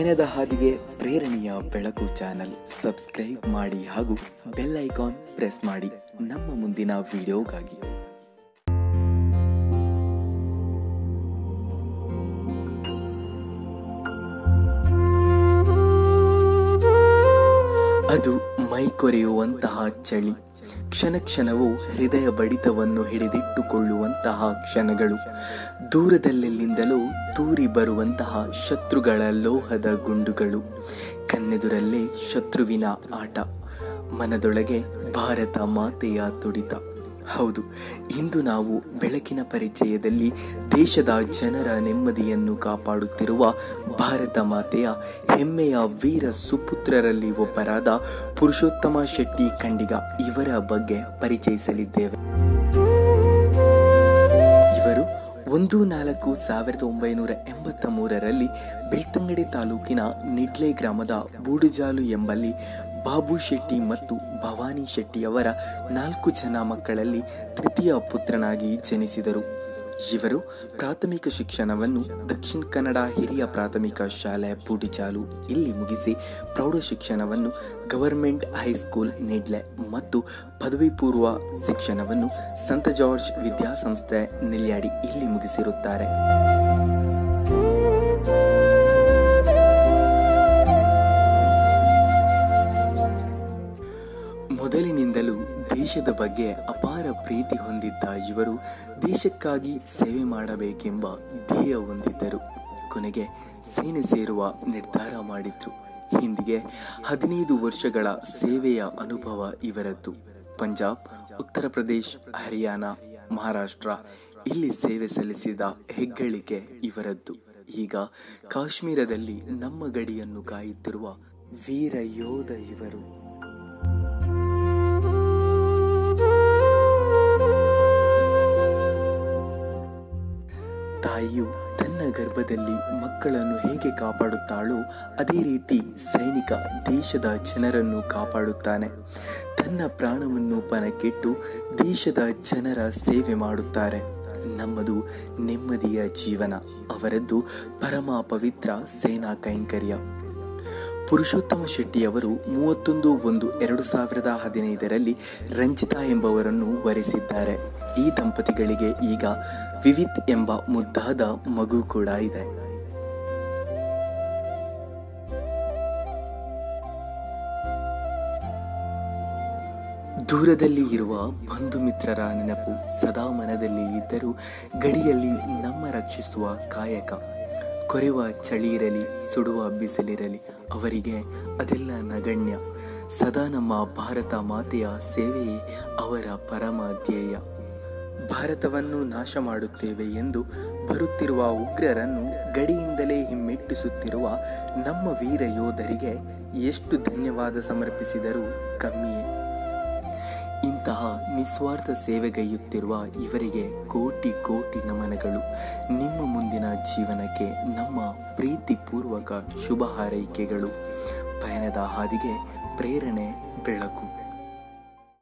ಪಯಣದ ಹಾದಿಗೆ ಪ್ರೇರಣೆಯ ಬೆಳಕು ಚಾನಲ್ ಸಬ್ಸ್ಕ್ರೈಬ್ ಮಾಡಿ ಹಾಗೂ ಬೆಲ್ ಐಕಾನ್ ಪ್ರೆಸ್ ಮಾಡಿ ನಮ್ಮ ಮುಂದಿನ ವಿಡಿಯೋಗಾಗಿ. ಅದು ಮೈ ಕೊರೆಯುವಂತಹ ಚಳಿ. ಕ್ಷಣ ಕ್ಷಣವು ಹೃದಯ ಬಡಿತವನ್ನು ಹಿಡಿದಿಟ್ಟುಕೊಳ್ಳುವಂತಹ ಕ್ಷಣಗಳು. ದೂರದಲ್ಲೆಲ್ಲಿಂದಲೂ ತೂರಿ ಬರುವಂತಹ ಶತ್ರುಗಳ ಲೋಹದ ಗುಂಡುಗಳು. ಕನ್ನೆದುರಲ್ಲೇ ಶತ್ರುವಿನ ಆಟ. ಮನದೊಳಗೆ ಭಾರತ ಮಾತೆಯ ತುಡಿತ. ಹೌದು, ಇಂದು ನಾವು ಬೆಳಕಿನ ಪರಿಚಯದಲ್ಲಿ ದೇಶದ ಜನರ ನೆಮ್ಮದಿಯನ್ನು ಕಾಪಾಡುತ್ತಿರುವ ಭಾರತ ಮಾತೆಯ ಹೆಮ್ಮೆಯ ವೀರ ಸುಪುತ್ರರಲ್ಲಿ ಒಬ್ಬರಾದ ಪುರುಷೋತ್ತಮ ಶೆಟ್ಟಿ ಖಂಡಿಗ ಇವರ ಬಗ್ಗೆ ಪರಿಚಯಿಸಲಿದ್ದೇವೆ. ಇವರು ಒಂದು ನಾಲ್ಕು ಸಾವಿರದ ಒಂಬೈನೂರ ಎಂಬತ್ತ ಮೂರರಲ್ಲಿ ಬೆಳ್ತಂಗಡಿ ತಾಲೂಕಿನ ನಿಡ್ಲೆ ಗ್ರಾಮದ ಬೂಡುಜಾಲು ಎಂಬಲ್ಲಿ ಬಾಬು ಶೆಟ್ಟಿ ಮತ್ತು ಭವಾನಿ ಶೆಟ್ಟಿಯವರ ನಾಲ್ಕು ಜನ ಮಕ್ಕಳಲ್ಲಿ ತೃತೀಯ ಪುತ್ರನಾಗಿ ಜನಿಸಿದರು. ಇವರು ಪ್ರಾಥಮಿಕ ಶಿಕ್ಷಣವನ್ನು ದಕ್ಷಿಣ ಕನ್ನಡ ಹಿರಿಯ ಪ್ರಾಥಮಿಕ ಶಾಲೆ ಬೂಡಿಜಾಲು ಇಲ್ಲಿ ಮುಗಿಸಿ ಪ್ರೌಢ ಶಿಕ್ಷಣವನ್ನು ಗವರ್ಮೆಂಟ್ ಹೈಸ್ಕೂಲ್ ನಿಡ್ಲೆ ಮತ್ತು ಪದವಿ ಪೂರ್ವ ಶಿಕ್ಷಣವನ್ನು ಸಂತ ಜಾರ್ಜ್ ವಿದ್ಯಾಸಂಸ್ಥೆ ನೆಲ್ಯಾಡಿ ಇಲ್ಲಿ ಮುಗಿಸಿರುತ್ತಾರೆ. ದೇಶದ ಬಗ್ಗೆ ಅಪಾರ ಪ್ರೀತಿ ಹೊಂದಿದ್ದ ಇವರು ದೇಶಕ್ಕಾಗಿ ಸೇವೆ ಮಾಡಬೇಕೆಂಬ ಧ್ಯೇಯ ಹೊಂದಿದ್ದರು. ಕೊನೆಗೆ ಸೇನೆ ಸೇರುವ ನಿರ್ಧಾರ ಮಾಡಿದ್ರು. ಹಿಂದಿಗೆ ಹದಿನೈದು ವರ್ಷಗಳ ಸೇವೆಯ ಅನುಭವ ಇವರದ್ದು. ಪಂಜಾಬ್, ಉತ್ತರ ಪ್ರದೇಶ್, ಹರಿಯಾಣ, ಮಹಾರಾಷ್ಟ್ರ ಇಲ್ಲಿ ಸೇವೆ ಸಲ್ಲಿಸಿದ ಹೆಗ್ಗಳಿಕೆ ಇವರದ್ದು. ಈಗ ಕಾಶ್ಮೀರದಲ್ಲಿ ನಮ್ಮ ಗಡಿಯನ್ನು ಕಾಯುತ್ತಿರುವ ವೀರ ಯೋಧ ಇವರು. ತನ್ನ ಗರ್ಭದಲ್ಲಿ ಮಕ್ಕಳನ್ನು ಹೇಗೆ ಕಾಪಾಡುತ್ತಾಳೋ ಅದೇ ರೀತಿ ಸೈನಿಕ ದೇಶದ ಜನರನ್ನು ಕಾಪಾಡುತ್ತಾನೆ. ತನ್ನ ಪ್ರಾಣವನ್ನು ಪಣಕ್ಕಿಟ್ಟು ದೇಶದ ಜನರ ಸೇವೆ ಮಾಡುತ್ತಾರೆ. ನಮ್ಮದು ನೆಮ್ಮದಿಯ ಜೀವನ. ಅವರದ್ದು ಪರಮ ಪವಿತ್ರ ಸೇನಾ ಕೈಂಕರ್ಯ. ಪುರುಷೋತ್ತಮ ಶೆಟ್ಟಿಯವರು ಮೂವತ್ತೊಂದು ಒಂದು ಎರಡು ಸಾವಿರದ ಹದಿನೈದರಲ್ಲಿ ರಂಜಿತಾ ಎಂಬವರನ್ನು ವರಿಸಿದ್ದಾರೆ. ಈ ದಂಪತಿಗಳಿಗೆ ಈಗ ವಿವಿತ್ ಎಂಬ ಮುದ್ದಾದ ಮಗು ಕೂಡ ಇದೆ. ದೂರದಲ್ಲಿ ಇರುವ ಬಂಧು ಮಿತ್ರರ ನೆನಪು ಸದಾ ಮನದಲ್ಲಿ ಇದ್ದರೂ ಗಡಿಯಲ್ಲಿ ನಮ್ಮ ರಕ್ಷಿಸುವ ಕಾಯಕ. ಕೊರೆವ ಚಳಿ ಇರಲಿ ಸುಡುವ ಬಿಸಿಲಿರಲಿ, ಅವರಿಗೆ ಅದೆಲ್ಲ ನಗಣ್ಯ. ಸದಾ ನಮ್ಮ ಭಾರತ ಮಾತೆಯ ಸೇವೆಯೇ ಅವರ ಪರಮ ಧ್ಯೇಯ. ಭಾರತವನ್ನು ನಾಶ ಮಾಡುತ್ತೇವೆ ಎಂದು ಬರುತ್ತಿರುವ ಉಗ್ರರನ್ನು ಗಡಿಯಿಂದಲೇ ಹಿಮ್ಮೆಟ್ಟಿಸುತ್ತಿರುವ ನಮ್ಮ ವೀರ ಯೋಧರಿಗೆ ಎಷ್ಟು ಧನ್ಯವಾದ ಸಮರ್ಪಿಸಿದರೂ ಕಮ್ಮಿಯೇ ಇಂತಹ ನಿಸ್ವಾರ್ಥ ಸೇವೆಗೈಯುತ್ತಿರುವ ಇವರಿಗೆ ಕೋಟಿ ಕೋಟಿ ನಮನಗಳು. ನಿಮ್ಮ ಮುಂದಿನ ಜೀವನಕ್ಕೆ ನಮ್ಮ ಪ್ರೀತಿಪೂರ್ವಕ ಶುಭ ಹಾರೈಕೆಗಳು. ಪಯಣದ ಹಾದಿಗೆ ಪ್ರೇರಣೆ ಬೆಳಕು.